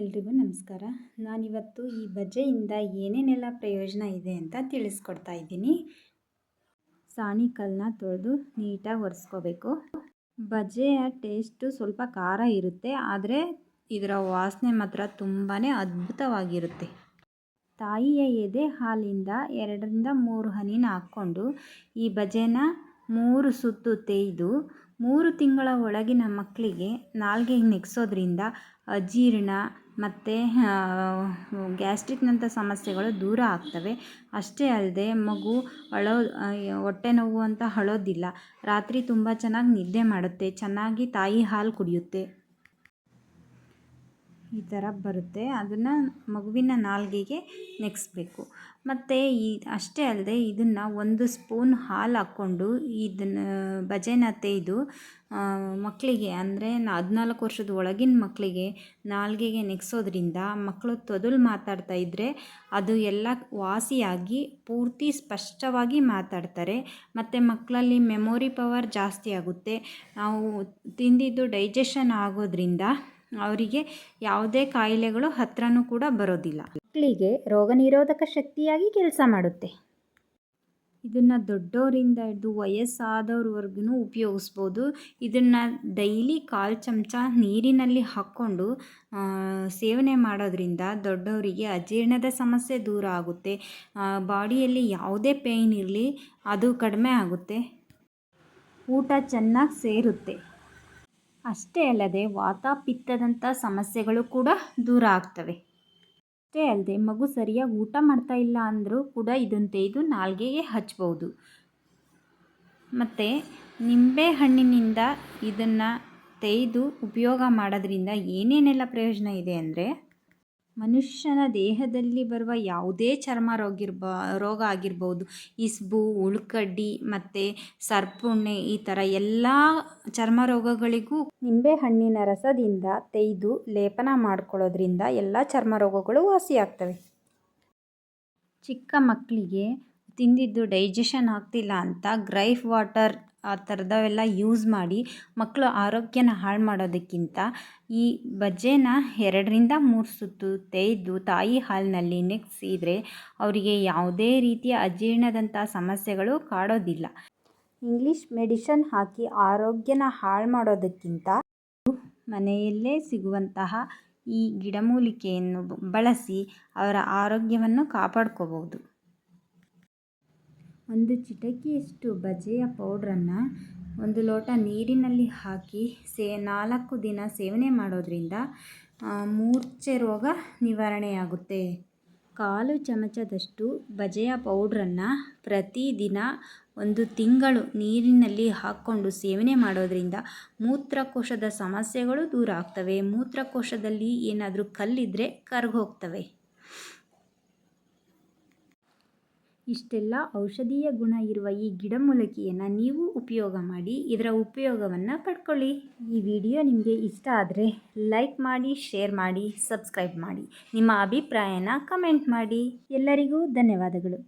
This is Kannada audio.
ಎಲ್ರಿಗೂ ನಮಸ್ಕಾರ. ನಾನಿವತ್ತು ಈ ಬಜೆಯಿಂದ ಏನೇನೆಲ್ಲ ಪ್ರಯೋಜನ ಇದೆ ಅಂತ ತಿಳಿಸ್ಕೊಡ್ತಾ ಇದ್ದೀನಿ. ಸಾಣಿಕಲ್ಲನ್ನ ತೊಳೆದು ನೀಟಾಗಿ ಒರೆಸ್ಕೋಬೇಕು. ಬಜೆಯ ಟೇಸ್ಟು ಸ್ವಲ್ಪ ಖಾರ ಇರುತ್ತೆ, ಆದರೆ ಇದರ ವಾಸನೆ ಮಾತ್ರ ತುಂಬಾ ಅದ್ಭುತವಾಗಿರುತ್ತೆ. ತಾಯಿಯ ಎದೆ ಹಾಲಿಂದ ಎರಡರಿಂದ ಮೂರು ಹನಿನ ಹಾಕ್ಕೊಂಡು ಈ ಬಜೆನ ಮೂರು ಸುತ್ತು ತೇಯ್ದು ಮೂರು ತಿಂಗಳ ಒಳಗಿನ ಮಕ್ಕಳಿಗೆ ನಾಲ್ಗೆಗೆ ನೆಗ್ಸೋದ್ರಿಂದ ಅಜೀರ್ಣ ಮತ್ತು ಗ್ಯಾಸ್ಟ್ರಿಕ್ನಂಥ ಸಮಸ್ಯೆಗಳು ದೂರ ಆಗ್ತವೆ. ಅಷ್ಟೇ ಅಲ್ಲದೆ ಮಗು ಅಳೋ ಹೊಟ್ಟೆ ನೋವು ಅಂತ ಅಳೋದಿಲ್ಲ. ರಾತ್ರಿ ತುಂಬ ಚೆನ್ನಾಗಿ ನಿದ್ದೆ ಮಾಡುತ್ತೆ. ಚೆನ್ನಾಗಿ ತಾಯಿ ಹಾಲು ಕುಡಿಯುತ್ತೆ. ಈ ಥರ ಬರುತ್ತೆ. ಅದನ್ನು ಮಗುವಿನ ನಾಲ್ಗೆಗೆ ನೆಕ್ಸ್ಬೇಕು ಮತ್ತು ಈ, ಅಷ್ಟೇ ಅಲ್ಲದೆ ಇದನ್ನು ಒಂದು ಸ್ಪೂನ್ ಹಾಲು ಹಾಕ್ಕೊಂಡು ಇದನ್ನು ಬಜೆನ ತೆಯ್ದು ಮಕ್ಕಳಿಗೆ ಅಂದರೆ ಹದಿನಾಲ್ಕು ವರ್ಷದ ಒಳಗಿನ ಮಕ್ಕಳಿಗೆ ನಾಲ್ಗೆಗೆ ನೆಕ್ಸೋದ್ರಿಂದ ಮಕ್ಕಳು ತೊದಲು ಮಾತಾಡ್ತಾ ಇದ್ದರೆ ಅದು ಎಲ್ಲ ವಾಸಿಯಾಗಿ ಪೂರ್ತಿ ಸ್ಪಷ್ಟವಾಗಿ ಮಾತಾಡ್ತಾರೆ. ಮತ್ತು ಮಕ್ಕಳಲ್ಲಿ ಮೆಮೊರಿ ಪವರ್ ಜಾಸ್ತಿ ಆಗುತ್ತೆ. ನಾವು ತಿಂದಿದ್ದು ಡೈಜೆಷನ್ ಆಗೋದ್ರಿಂದ ಅವರಿಗೆ ಯಾವುದೇ ಕಾಯಿಲೆಗಳು ಹತ್ರನೂ ಕೂಡ ಬರೋದಿಲ್ಲ. ಮಕ್ಕಳಿಗೆ ರೋಗ ನಿರೋಧಕ ಶಕ್ತಿಯಾಗಿ ಕೆಲಸ ಮಾಡುತ್ತೆ. ಇದನ್ನು ದೊಡ್ಡವರಿಂದ ಹಿಡಿದು ವಯಸ್ಸಾದವ್ರವರೆಗೂ ಉಪಯೋಗಿಸ್ಬೋದು. ಇದನ್ನು ಡೈಲಿ ಕಾಲು ಚಮಚ ನೀರಿನಲ್ಲಿ ಹಾಕ್ಕೊಂಡು ಸೇವನೆ ಮಾಡೋದ್ರಿಂದ ದೊಡ್ಡವರಿಗೆ ಅಜೀರ್ಣದ ಸಮಸ್ಯೆ ದೂರ ಆಗುತ್ತೆ. ಬಾಡಿಯಲ್ಲಿ ಯಾವುದೇ ಪೇಯ್ನ್ ಇರಲಿ, ಅದು ಕಡಿಮೆ ಆಗುತ್ತೆ. ಊಟ ಚೆನ್ನಾಗಿ ಸೇರುತ್ತೆ. ಅಷ್ಟೇ ಅಲ್ಲದೆ ವಾತ ಪಿತ್ತದಂಥ ಸಮಸ್ಯೆಗಳು ಕೂಡ ದೂರ ಆಗ್ತವೆ. ಅಷ್ಟೇ ಅಲ್ಲದೆ ಮಗು ಸರಿಯಾಗಿ ಊಟ ಮಾಡ್ತಾ ಇಲ್ಲ ಅಂದರೂ ಕೂಡ ಇದನ್ನು ತೆಗೆದು ನಾಲ್ಗೆಗೆ ಹಚ್ಬೋದು. ಮತ್ತು ನಿಂಬೆ ಹಣ್ಣಿನಿಂದ ಇದನ್ನು ತೆಗೆದು ಉಪಯೋಗ ಮಾಡೋದ್ರಿಂದ ಏನೇನೆಲ್ಲ ಪ್ರಯೋಜನ ಇದೆ ಅಂದರೆ ಮನುಷ್ಯನ ದೇಹದಲ್ಲಿ ಬರುವ ಯಾವುದೇ ಚರ್ಮ ರೋಗಿರ್ಬ ರೋಗ ಆಗಿರ್ಬೋದು, ಇಸ್ಬು, ಉಳ್ಕಡ್ಡಿ ಮತ್ತು ಸರ್ಪುಣ್ಣೆ ಈ ಥರ ಎಲ್ಲ ಚರ್ಮ ರೋಗಗಳಿಗೂ ನಿಂಬೆಹಣ್ಣಿನ ರಸದಿಂದ ತೆಗೆದು ಲೇಪನ ಮಾಡ್ಕೊಳ್ಳೋದ್ರಿಂದ ಎಲ್ಲ ಚರ್ಮ ರೋಗಗಳು ವಾಸಿಯಾಗ್ತವೆ. ಚಿಕ್ಕ ಮಕ್ಕಳಿಗೆ ತಿಂದಿದ್ದು ಡೈಜೆಷನ್ ಆಗ್ತಿಲ್ಲ ಅಂತ ಗ್ರೈಫ್ ವಾಟರ್ ಆ ಥರದವೆಲ್ಲ ಯೂಸ್ ಮಾಡಿ ಮಕ್ಕಳು ಆರೋಗ್ಯನ ಹಾಳು ಮಾಡೋದಕ್ಕಿಂತ ಈ ಬಜ್ಜೆನ ಎರಡರಿಂದ ಮೂರು ಸುತ್ತು ತೆಗೆದು ತಾಯಿ ಹಾಲಿನಲ್ಲಿ ನೆಗ್ಸಿದ್ರೆ ಅವರಿಗೆ ಯಾವುದೇ ರೀತಿಯ ಅಜೀರ್ಣದಂಥ ಸಮಸ್ಯೆಗಳು ಕಾಡೋದಿಲ್ಲ. ಇಂಗ್ಲೀಷ್ ಮೆಡಿಷನ್ ಹಾಕಿ ಆರೋಗ್ಯನ ಹಾಳು ಮಾಡೋದಕ್ಕಿಂತ ಮನೆಯಲ್ಲೇ ಸಿಗುವಂತಹ ಈ ಗಿಡಮೂಲಿಕೆಯನ್ನು ಬಳಸಿ ಅವರ ಆರೋಗ್ಯವನ್ನು ಕಾಪಾಡ್ಕೋಬೋದು ಒಂದು ಚಿಟಕಿಯಷ್ಟು ಬಜೆಯ ಪೌಡ್ರನ್ನು ಒಂದು ಲೋಟ ನೀರಿನಲ್ಲಿ ಹಾಕಿ ಸೇ, ನಾಲ್ಕು ದಿನ ಸೇವನೆ ಮಾಡೋದರಿಂದ ಮೂರ್ಛೆ ರೋಗ ನಿವಾರಣೆಯಾಗುತ್ತೆ. ಕಾಲು ಚಮಚದಷ್ಟು ಬಜೆಯ ಪೌಡ್ರನ್ನು ಪ್ರತಿದಿನ ಒಂದು ತಿಂಗಳು ನೀರಿನಲ್ಲಿ ಹಾಕ್ಕೊಂಡು ಸೇವನೆ ಮಾಡೋದರಿಂದ ಮೂತ್ರಕೋಶದ ಸಮಸ್ಯೆಗಳು ದೂರ ಆಗ್ತವೆ. ಮೂತ್ರಕೋಶದಲ್ಲಿ ಏನಾದರೂ ಕಲ್ಲಿದ್ದರೆ ಕರ್ಗೋಗ್ತವೆ. ಇಷ್ಟೆಲ್ಲ ಔಷಧೀಯ ಗುಣ ಇರುವ ಈ ಗಿಡಮೂಲಿಕೆಯನ್ನು ನೀವು ಉಪಯೋಗ ಮಾಡಿ ಇದರ ಉಪಯೋಗವನ್ನು ಪಡ್ಕೊಳ್ಳಿ. ಈ ವಿಡಿಯೋ ನಿಮಗೆ ಇಷ್ಟ ಆದರೆ ಲೈಕ್ ಮಾಡಿ, ಶೇರ್ ಮಾಡಿ, ಸಬ್ಸ್ಕ್ರೈಬ್ ಮಾಡಿ. ನಿಮ್ಮ ಅಭಿಪ್ರಾಯನ ಕಮೆಂಟ್ ಮಾಡಿ. ಎಲ್ಲರಿಗೂ ಧನ್ಯವಾದಗಳು.